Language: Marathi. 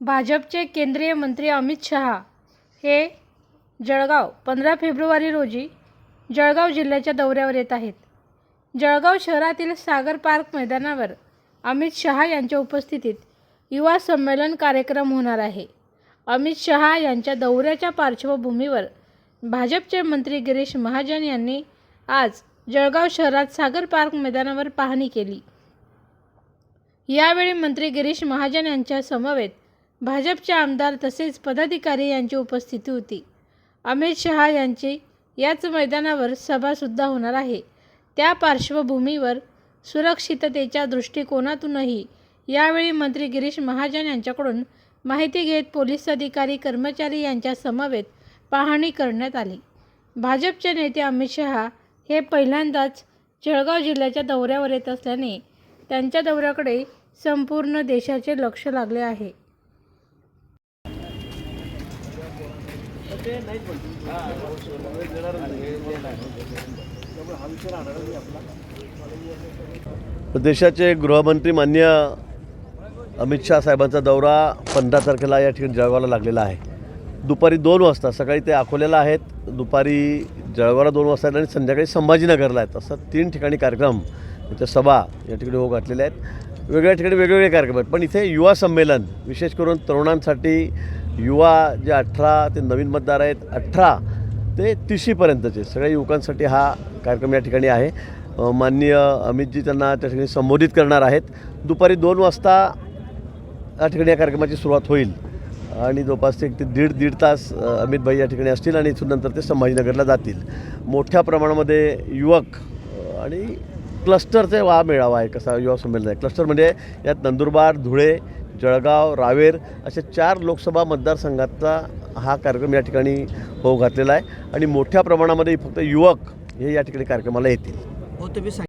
भाजपचे केंद्रीय मंत्री अमित शहा हे जळगाव पंधरा फेब्रुवारी रोजी जळगाव जिल्ह्याच्या दौऱ्यावर येत आहेत. जळगाव शहरातील सागर पार्क मैदानावर अमित शहा यांच्या उपस्थितीत युवा संमेलन कार्यक्रम होणार आहे. अमित शहा यांच्या दौऱ्याच्या पार्श्वभूमीवर भाजपचे मंत्री गिरीश महाजन यांनी आज जळगाव शहरात सागर पार्क मैदानावर पाहणी केली. यावेळी मंत्री गिरीश महाजन यांच्या समवेत भाजपचे आमदार तसेच पदाधिकारी यांची उपस्थिती होती. अमित शहा यांची याच मैदानावर सभासुद्धा होणार आहे. त्या पार्श्वभूमीवर सुरक्षिततेच्या दृष्टिकोनातूनही यावेळी मंत्री गिरीश महाजन यांच्याकडून माहिती घेत पोलीस अधिकारी कर्मचारी यांच्या समवेत पाहणी करण्यात आली. भाजपचे नेते अमित शहा हे पहिल्यांदाच जळगाव जिल्ह्याच्या दौऱ्यावर येत असल्याने त्यांच्या दौऱ्याकडे संपूर्ण देशाचे लक्ष लागले आहे. देशाचे गृहमंत्री मान्य अमित शाह साहेबांचा दौरा पंधरा तारखेला या ठिकाणी जळगावला लागलेला आहे. दुपारी दोन वाजता सकाळी ते अकोल्याला आहेत दुपारी जळगावला दोन वाजता आहेत आणि संध्याकाळी संभाजीनगरला आहेत. असं तीन ठिकाणी कार्यक्रम त्याच्या सभा या ठिकाणी हो घातलेल्या आहेत. वेगळ्या ठिकाणी वेगवेगळे कार्यक्रम आहेत. पण इथे युवा संमेलन विशेष करून तरुणांसाठी युवा जे अठरा ते नवीन मतदार आहेत अठरा ते तिशीपर्यंतचे सगळ्या युवकांसाठी हा कार्यक्रम या ठिकाणी आहे. माननीय अमितजी त्यांना त्या ठिकाणी संबोधित करणार आहेत. दुपारी दोन वाजता या ठिकाणी या कार्यक्रमाची सुरुवात होईल. आणि जवळपास एक ते दीड दीड तास अमित भाई या ठिकाणी असतील आणि इथून नंतर ते संभाजीनगरला जातील. मोठ्या प्रमाणामध्ये युवक आणि क्लस्टरचा हा मेळावा आहे कसा युवा संमेलन आहे क्लस्टर म्हणजे यात नंदुरबार धुळे जळगाव रावेर अशा चार लोकसभा मतदारसंघाचा हा कार्यक्रम या ठिकाणी होऊ घातलेला आहे. आणि मोठ्या प्रमाणामध्ये फक्त युवक हे या ठिकाणी कार्यक्रमाला येतील. हो,